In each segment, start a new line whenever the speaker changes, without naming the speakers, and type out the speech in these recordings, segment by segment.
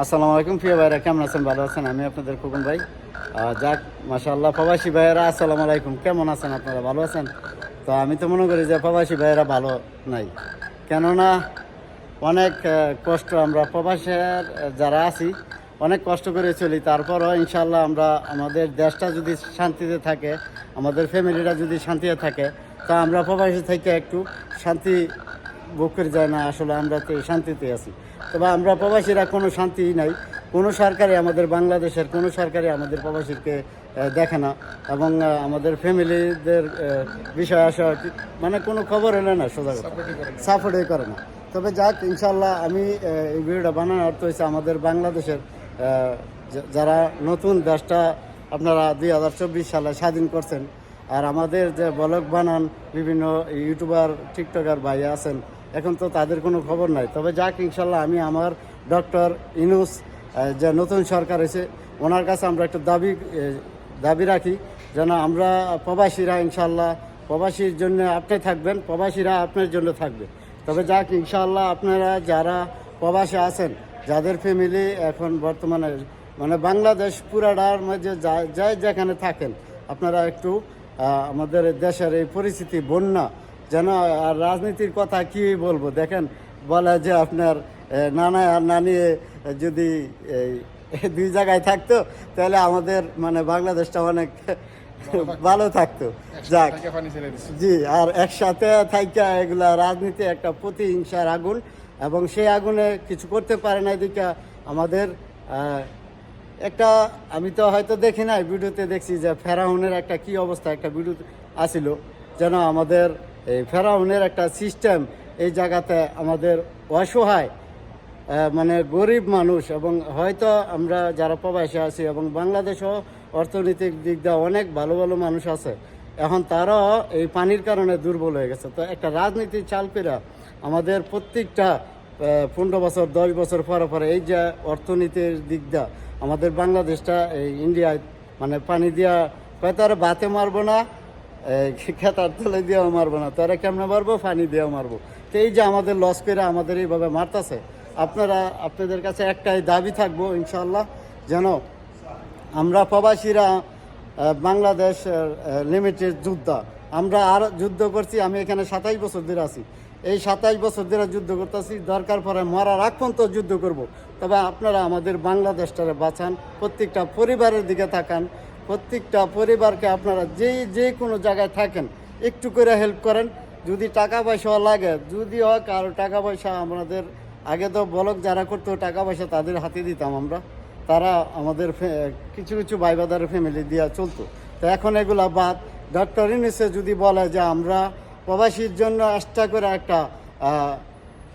আসসালামু আলাইকুম প্রিয় ভাইরা, কেমন আছেন? ভালো আছেন? আমি আপনাদের খোকন ভাই। যাক, মাশাআল্লাহ, প্রবাসী ভাইয়েরা, আসসালামু আলাইকুম। কেমন আছেন আপনারা? ভালো আছেন? তো আমি তো মনে করি যে প্রবাসী ভাইয়েরা ভালো নাই। কেননা, অনেক কষ্ট আমরা প্রবাসের যারা আছি, অনেক কষ্ট করে চলি। তারপরও ইনশাল্লাহ আমরা, আমাদের দেশটা যদি শান্তিতে থাকে, আমাদের ফ্যামিলিটা যদি শান্তিতে থাকে, তা আমরা প্রবাসী থেকে একটু শান্তি ভোগ করে যায় না আসলে আমরা তো শান্তিতে আছি। তবে আমরা প্রবাসীরা কোনো শান্তি নাই। কোনো সরকারি আমাদের বাংলাদেশের কোনো সরকারি আমাদের প্রবাসীকে দেখে না। এবং আমাদের ফ্যামিলিদের বিষয় আসা মানে কোনো খবর এলে না সোজা সাপোর্টই করে না। তবে যাক ইনশাল্লাহ আমি এই ভিডিওটা বানানোর অর্থ হয়েছে আমাদের বাংলাদেশের যারা নতুন দেশটা আপনারা দুই হাজার চব্বিশ সালে স্বাধীন করছেন আর আমাদের যে ব্লগ বানান বিভিন্ন ইউটিউবার টিকটকার ভাই আছেন এখন তো তাদের কোনো খবর নাই। তবে যাক, ইনশাল্লাহ আমি আমার ডক্টর ইনুস যে নতুন সরকার হয়েছে, ওনার কাছে আমরা একটা দাবি দাবি রাখি যেন আমরা প্রবাসীরা ইনশাল্লাহ প্রবাসীর জন্য আপনি থাকবেন, প্রবাসীরা আপনার জন্য থাকবে। তবে যাক, ইনশাল্লাহ আপনারা যারা প্রবাসে আছেন, যাদের ফ্যামিলি এখন বর্তমানে মানে বাংলাদেশ পুরাটার মধ্যে যা- যেখানে থাকেন, আপনারা একটু আমাদের দেশের এই পরিস্থিতি বন্যা যেন আর রাজনীতির কথা কি বলব? দেখেন বলে যে আপনার নানা আর নানি যদি এই দুই জায়গায় থাকতো তাহলে আমাদের মানে বাংলাদেশটা অনেক ভালো থাকতো। যাক। জি আর একসাথে থাইকা এগুলা রাজনীতি একটা প্রতিহিংসার আগুন এবং সেই আগুনে কিছু করতে পারে না এদিকে আমাদের একটা আমি তো হয়তো দেখি নাই ভিডিওতে দেখছি যে ফেরাউনের একটা কি অবস্থা একটা ভিডিও আসিল যেন আমাদের এই ফেরাউনের একটা সিস্টেম এই জায়গাতে আমাদের অসহায় মানে গরিব মানুষ এবং হয়তো আমরা যারা প্রবাসী আছি এবং বাংলাদেশও অর্থনৈতিক দিক দিয়ে অনেক ভালো ভালো মানুষ আছে, এখন তারাও এই পানির কারণে দুর্বল হয়ে গেছে। তো একটা রাজনীতির চালপেরা আমাদের প্রত্যেকটা পনেরো বছর, দশ বছর পরে পরে এই যে অর্থনীতির দিক দিয়ে আমাদের বাংলাদেশটা এই ইন্ডিয়ায় মানে পানি দিয়া কয় তারা বাতে মারবো না খেতার তলে দিয়েও মারবো না। তারা কেমনে মারবো? পানি দিয়েও মারবো। তো এই যে আমাদের লস করে আমাদের এইভাবে মারতাছে, আপনারা, আপনাদের কাছে একটাই দাবি থাকব ইনশাল্লাহ যেন আমরা প্রবাসীরা বাংলাদেশ লিমিটেড যোদ্ধা। আমরা আর যুদ্ধ করছি, আমি এখানে সাতাইশ বছর ধরে আছি। এই সাতাইশ বছর ধরে যুদ্ধ করতেছি, দরকার পরে মরার আগ পর্যন্ত যুদ্ধ করব। তবে আপনারা আমাদের বাংলাদেশটারে বাঁচান, প্রত্যেকটা পরিবারের দিকে তাকান প্রত্যেকটা পরিবারকে আপনারা যেই যে কোনো জায়গায় থাকেন, একটু করে হেল্প করেন। যদি টাকা পয়সা লাগে, যদি হয় কারও টাকা পয়সা আমাদের, আগে তো বলক যারা করতো টাকা পয়সা তাদের হাতে দিতাম আমরা। তারা আমাদের কিছু কিছু ভাই বাদারের ফ্যামিলি দিয়ে চলতো। তো এখন এগুলা বাদ। ডক্টর ইনিসে যদি বলে যে আমরা প্রবাসীর জন্য এক্সট্রা করে একটা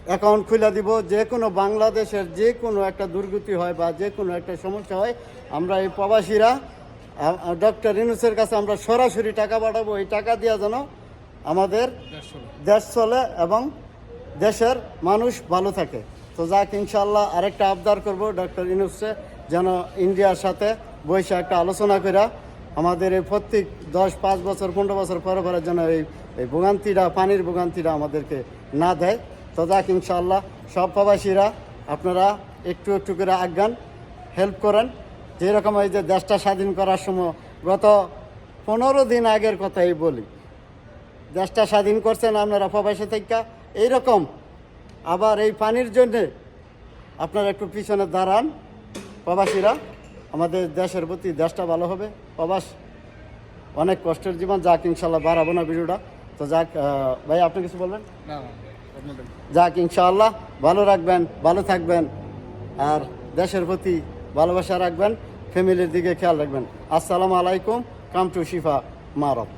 অ্যাকাউন্ট খুলে দিব, যে কোনো বাংলাদেশের যে কোনো একটা দুর্গতি হয় বা যে কোনো একটা সমস্যা হয়, আমরা এই প্রবাসীরা ডক্টর ইনুসের কাছে আমরা সরাসরি টাকা পাঠাবো। এই টাকা দিয়ে যেন আমাদের দেশ চলে। এবং দেশের মানুষ ভালো থাকে। তো যাক ইনশাল্লাহ আরেকটা আবদার করব ডক্টর ইনুসে যেন ইন্ডিয়ার সাথে বসে একটা আলোচনা করে আমাদের এই প্রত্যেক দশ পাঁচ বছর পনেরো বছর পরে পরে যেন এই এই ভোগান্তিটা পানির ভোগান্তিটা আমাদেরকে না দেয়। তো যাক ইনশাল্লাহ সব প্রবাসীরা আপনারা একটু একটু করে আজ্ঞান হেল্প করেন। যেরকম এই যে দেশটা স্বাধীন করার সময় গত পনেরো দিন আগের কথাই বলি। দেশটা স্বাধীন করছেন আপনারা প্রবাসী থেকে এইরকম আবার এই পানির জন্যে আপনারা একটু পিছনে দাঁড়ান। প্রবাসীরা আমাদের দেশের প্রতি দেশটা ভালো হবে। প্রবাস অনেক কষ্টের জীবন। যাক ইনশাল্লাহ বাড়াবো না ভিডিওটা। তো যাক ভাই আপনি কিছু বলবেন? যাক ইনশাআল্লাহ ভালো রাখবেন ভালো থাকবেন। আর দেশের প্রতি ভালোবাসা রাখবেন ফ্যামিলির দিকে খেয়াল রাখবেন। আসসালামু আলাইকুম কাম টু শিফা মারব